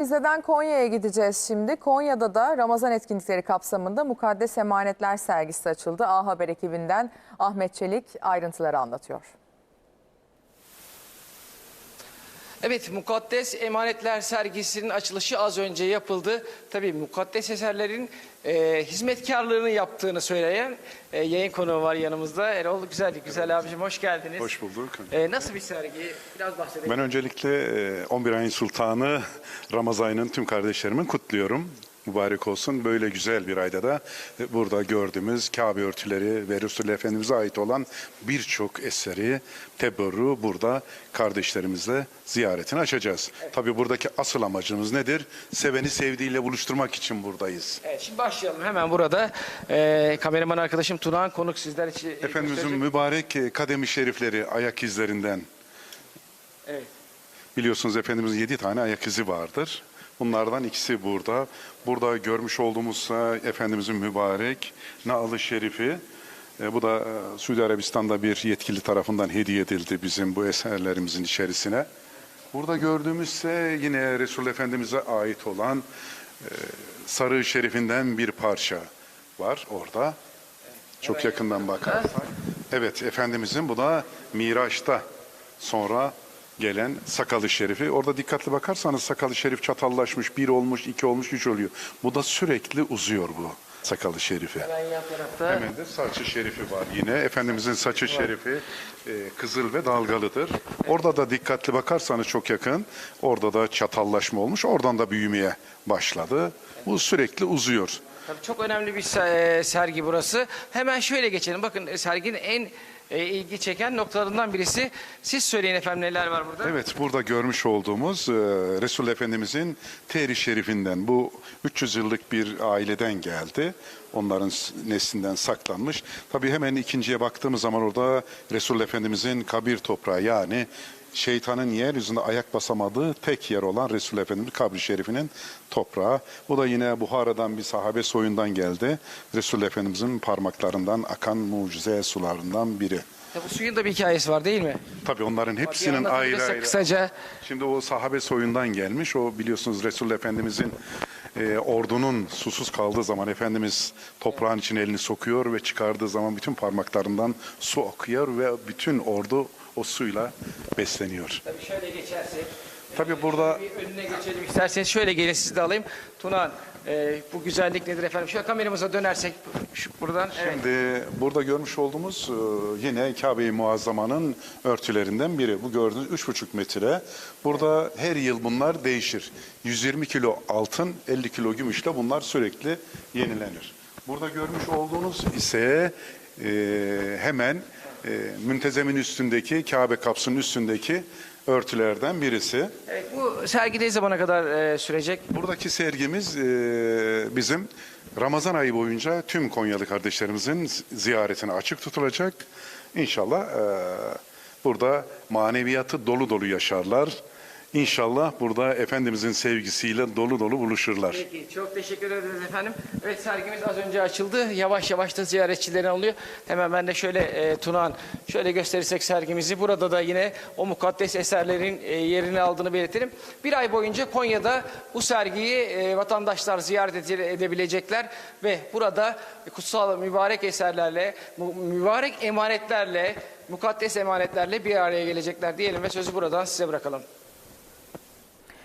Rize'den Konya'ya gideceğiz şimdi. Konya'da da Ramazan etkinlikleri kapsamında Mukaddes Emanetler sergisi açıldı. A Haber ekibinden Ahmet Çelik ayrıntıları anlatıyor. Evet, Mukaddes Emanetler sergisinin açılışı az önce yapıldı. Tabii mukaddes eserlerin e, hizmetkarlığını yaptığını söyleyen e, yayın konuğu var yanımızda. Erol Güzel, Güzel abicim hoş geldiniz. Hoş bulduk. E, nasıl bir sergi? Biraz bahsedelim. Ben öncelikle e, 11 ayın sultanı Ramazan ayının tüm kardeşlerimi kutluyorum. Mübarek olsun. Böyle güzel bir ayda da e, burada gördüğümüz Kabe örtüleri ve Resulullah Efendimiz'e ait olan birçok eseri, teberru burada kardeşlerimizle ziyaretini açacağız. Tabii buradaki asıl amacımız nedir? Seveni sevdiğiyle buluşturmak için buradayız. Evet, şimdi başlayalım hemen burada. E, kameraman arkadaşım Tunahan konuk sizler için. Efendimizin gösterecek. mübarek e, kademi şerifleri ayak izlerinden Evet. Biliyorsunuz Efendimizin yedi tane ayak izi vardır. Bunlardan ikisi burada. Burada görmüş olduğumuz e, Efendimizin mübarek Naalı Şerifi. E, bu da e, Suudi Arabistan'da bir yetkili tarafından hediye edildi bizim bu eserlerimizin içerisine. Burada gördüğümüz ise yine Resul Efendimiz'e ait olan e, Sarığı Şerifinden bir parça var orada. Çok yakından bakarsak. Evet Efendimizin bu da Miraç'ta sonra gelen sakalı şerifi. Orada dikkatli bakarsanız sakalı şerif çatallaşmış. Bir olmuş, iki olmuş, üç oluyor. Bu da sürekli uzuyor bu sakalı şerifi. Hemen yan tarafta. Hemen de saçı şerifi var yine. Efendimizin saçı şerifi e, kızıl ve dalgalıdır. Orada da dikkatli bakarsanız çok yakın. Orada da çatallaşma olmuş. Oradan da büyümeye başladı. Bu sürekli uzuyor. Tabii çok önemli bir e, sergi burası. Hemen şöyle geçelim. Bakın e, serginin en e, ilgi çeken noktalarından birisi. Siz söyleyin efendim neler var burada? Evet burada görmüş olduğumuz Resul Efendimizin teri şerifinden bu 300 yıllık bir aileden geldi. Onların neslinden saklanmış. Tabii hemen ikinciye baktığımız zaman orada Resul Efendimizin kabir toprağı yani şeytanın yeryüzünde ayak basamadığı tek yer olan Resul Efendimiz kabri şerifinin toprağı. Bu da yine Buhara'dan bir sahabe soyundan geldi. Resul Efendimizin parmaklarından akan mucize sularından biri. Ya bu suyun da bir hikayesi var değil mi? Tabii onların hepsinin ayrı ayrı Kısaca. Şimdi o sahabe soyundan gelmiş. O biliyorsunuz Resul Efendimizin e, ordunun susuz kaldığı zaman Efendimiz toprağın içine elini sokuyor ve çıkardığı zaman bütün parmaklarından su akıyor ve bütün ordu o suyla besleniyor. Tabii şöyle geçersek. Tabii burada Bir önüne geçelim isterseniz. Şöyle gelin sizi de alayım. Tunahan e, bu güzellik nedir efendim? Şöyle kameramıza dönersek şu, buradan. Evet. Şimdi burada görmüş olduğumuz e, yine Kabe-i Muazzama'nın örtülerinden biri. Bu gördüğünüz 3,5 metre. Burada her yıl bunlar değişir. 120 kilo altın, 50 kilo gümüşle bunlar sürekli yenilenir. Burada görmüş olduğunuz ise e, hemen e, müntezemin üstündeki, Kabe kapsının üstündeki örtülerden birisi. Evet, bu sergi ne zamana kadar e, sürecek? Buradaki sergimiz e, bizim Ramazan ayı boyunca tüm Konyalı kardeşlerimizin ziyaretine açık tutulacak. İnşallah e, burada maneviyatı dolu dolu yaşarlar. İnşallah burada Efendimizin sevgisiyle dolu dolu buluşurlar. Peki, çok teşekkür ederiz efendim. Evet, sergimiz az önce açıldı. Yavaş yavaş da ziyaretçilerin alıyor. Hemen ben de şöyle e, Tunağan, şöyle gösterirsek sergimizi. Burada da yine o mukaddes eserlerin e, yerini aldığını belirtelim. Bir ay boyunca Konya'da bu sergiyi e, vatandaşlar ziyaret ede- edebilecekler. Ve burada kutsal mübarek eserlerle, mübarek emanetlerle, mukaddes emanetlerle bir araya gelecekler diyelim ve sözü buradan size bırakalım.